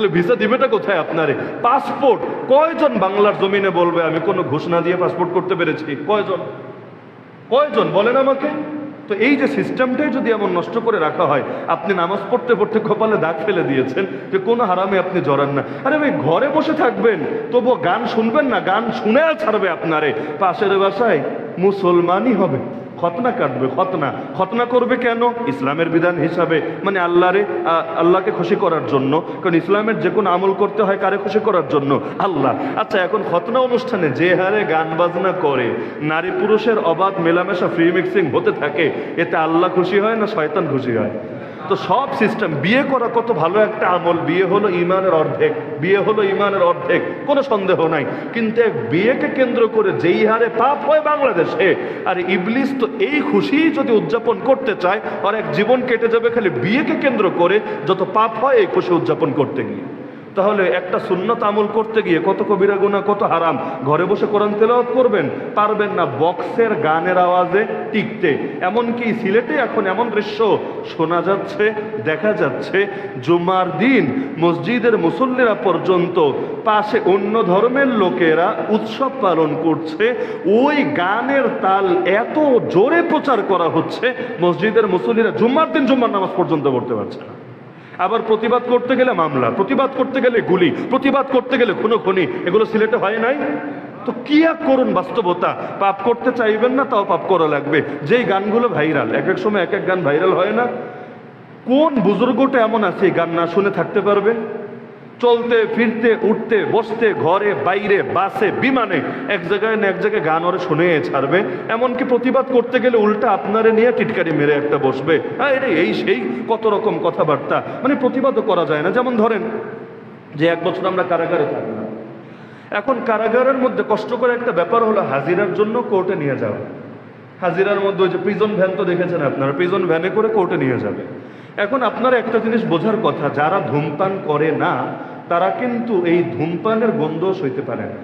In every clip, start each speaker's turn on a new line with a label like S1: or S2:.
S1: তাহলে ভিসা দিবেটা কোথায় আপনারে? পাসপোর্ট। কয়জন বাংলার জমিনে বলবে, আমি কোনো ঘোষণা দিয়ে পাসপোর্ট করতে পেরেছি কয়জন? কয়জন? বলেন আমাকে। তো এই যে সিস্টেমটাই যদি এমন নষ্ট করে রাখা হয়, আপনি নামাজ পড়তে পড়তে কপালে দাগ ফেলে দিয়েছেন যে কোনো হারামে আপনি জড়ান না। আরে ভাই, ঘরে বসে থাকবেন, তবুও গান শুনবেন না, গান শুনে ছাড়বে আপনারে। পাশের বাসায় মুসলমানই হবে। খতনা কাটবে, খতনা। খতনা করবে কেন? ইসলামের বিধান হিসাবে। মানে আল্লাহরে আল্লাহকে খুশি করার জন্য। কারণ ইসলামের যে কোনো আমল করতে হয় কারে খুশি করার জন্য? আল্লাহ। আচ্ছা এখন খতনা অনুষ্ঠানে যে হারে গান বাজনা করে, নারী পুরুষের অবাধ মেলামেশা ফ্রি মিক্সিং হতে থাকে, এতে আল্লাহ খুশি হয় না শয়তান খুশি হয়? তো সব সিস্টেম। বিয়ে করা কত ভালো একটা আমল। বিয়ে হলো ইমানের অর্ধেক। বিয়ে হলো ইমানের অর্ধেক। কোনো সন্দেহ নাই। কিন্তু বিয়েকে কেন্দ্র করে যেই হারে পাপ হয় বাংলাদেশে, আর ইবলিস তো এই খুশি যদি উদযাপন করতে চায়, আর এক জীবন কেটে যাবে খালি বিয়েকে কেন্দ্র করে, যত পাপ হয় এই খুশি উদযাপন করতে গিয়ে। তাহলে একটা সুন্নত আমল করতে গিয়ে কত কবিরা গুণা কত হারাম, ঘরে বসে কোরআন তেলাওয়াত করবেন, পারবেন না বক্সের গানের আওয়াজে টিকতে। এমনকি সিলেটে এখন এমন দৃশ্য শোনা যাচ্ছে, দেখা যাচ্ছে, জুমার দিন মসজিদের মুসল্লিরা পর্যন্ত পাশে অন্য ধর্মের লোকেরা উৎসব পালন করছে, ওই গানের তাল এত জোরে প্রচার করা হচ্ছে, মসজিদের মুসল্লিরা জুম্মার দিন জুম্মার নামাজ পর্যন্ত পড়তে পারছে না। আবার প্রতিবাদ করতে গেলে মামলা, প্রতিবাদ করতে গেলে গুলি, প্রতিবাদ করতে গেলে খুনো খুনি এগুলো সিলেটে হয় নাই? তো কি আর করুন বাস্তবতা? পাপ করতে চাইবেন না, তাও পাপ করা লাগবে। যেই গানগুলো ভাইরাল, এক এক সময় এক এক গান ভাইরাল হয় না? কোন বুজুর্গটা এমন আছে গান না শুনে থাকতে পারবে? চলতে, ফিরতে, উঠতে, বসতে, ঘরে, বাইরে, বাসে, বিমানে এক জায়গায় না এক জায়গায় গান ওরা শুনে ছাড়বে। এমনকি প্রতিবাদ করতে গেলে উল্টা আপনারে নিয়ে টিটকারি মেরে একটা বসবে। হ্যাঁ এটা এই সেই কত রকম কথাবার্তা। মানে প্রতিবাদও করা যায় না। যেমন ধরেন যে এক বছর আমরা কারাগারে থাকলাম। এখন কারাগারের মধ্যে কষ্ট করে একটা ব্যাপার হলো হাজিরার জন্য কোর্টে নিয়ে যাওয়া। হাজিরার মধ্যে ওই যে প্রিজন ভ্যান তো দেখেছেন আপনারা? প্রিজন ভ্যানে করে কোর্টে নিয়ে যাবে। এখন আপনার একটা জিনিস বোঝার কথা, যারা ধূমপান করে না তারা কিন্তু এই ধূমপানের গন্ধ সইতে পারে না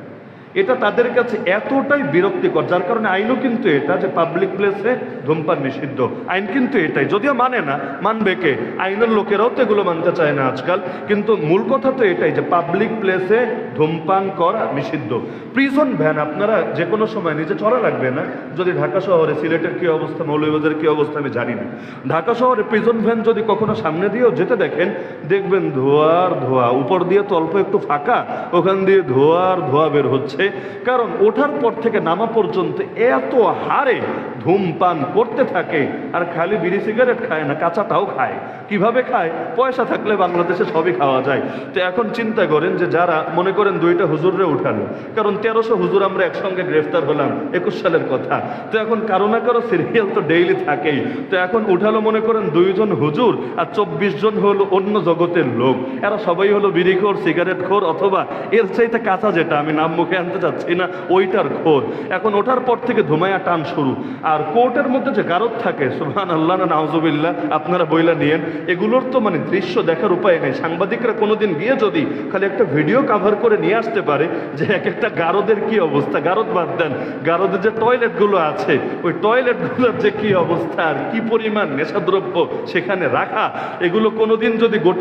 S1: এটা তাদের কাছে এতটাই বিরক্তিকর, যার কারণে আইনও কিন্তু এটা যে পাবলিক প্লেসে ধূমপান নিষিদ্ধ। আইন কিন্তু এটাই। যদিও মানে না, মানবে কে? আইনের লোকেরাও তো এগুলো মানতে চায় না আজকাল। কিন্তু মূল কথা তো এটাই যে পাবলিক প্লেসে ধূমপান করা নিষিদ্ধ। প্রিজন ভ্যান আপনারা যে কোনো সময় নিজে চড়া লাগবে না। যদি ঢাকা শহরে সিলেটের কী অবস্থা, মৌলভীবাজারের কি অবস্থা, আমি জানি না। ঢাকা শহরে প্রিজন ভ্যান যদি কখনো সামনে দিয়েও যেতে দেখেন, দেখবেন ধোয়ার ধোয়া। উপর দিয়ে তো অল্প একটু ফাঁকা, ওখান দিয়ে ধোয়ার ধোয়া বের হচ্ছে। কারণ ওঠার পর থেকে নামা পর্যন্ত এত হারে ধূমপান করতে থাকে, আর খালি বিড়ি সিগারেট খায় না, কাঁচাটাও খায়। কীভাবে খায়? পয়সা থাকলে বাংলাদেশে সবই খাওয়া যায়। তো এখন চিন্তা করেন যে যারা, মনে করেন দুইটা হুজুররে উঠানো, কারণ তেরোশো হুজুর আমরা একসঙ্গে গ্রেফতার হলাম, একুশ সালের কথা। তো এখন কারও না কারও সিরিয়াল তো ডেইলি থাকেই। তো এখন উঠালো মনে করেন দুইজন হুজুর, আর চব্বিশ জন হলো অন্য জগতের লোক। এরা সবাই হলো বিড়ি বিড়িখোর সিগারেট খোর অথবা এর চাইতে কাঁচা যেটা, আমি নাম মুখে আনতে চাচ্ছি না, ওইটার খোর। এখন ওঠার পর থেকে ধুমায়া টান শুরু। আর কোর্টের মধ্যে যে গারদ থাকে সুহান আল্লাহ না নাউজুবিল্লাহ, আপনারা বইলা নিয়েন, এগুলোর তো মানে দৃশ্য দেখার উপায় নেই। সাংবাদিকরা কোনোদিন গিয়ে যদি খালি একটা ভিডিও কাভার করে নিয়ে আসতে পারে যে এক একটা গারদের কি অবস্থা, গারদ বাদ দেন। গারদের যে টয়লেটগুলো আছে, ওই টয়লেটগুলোর যে কি অবস্থা আর কি পরিমাণ নেশাদ্রব্য সেখানে রাখা, এগুলো কোনোদিন যদি গোটা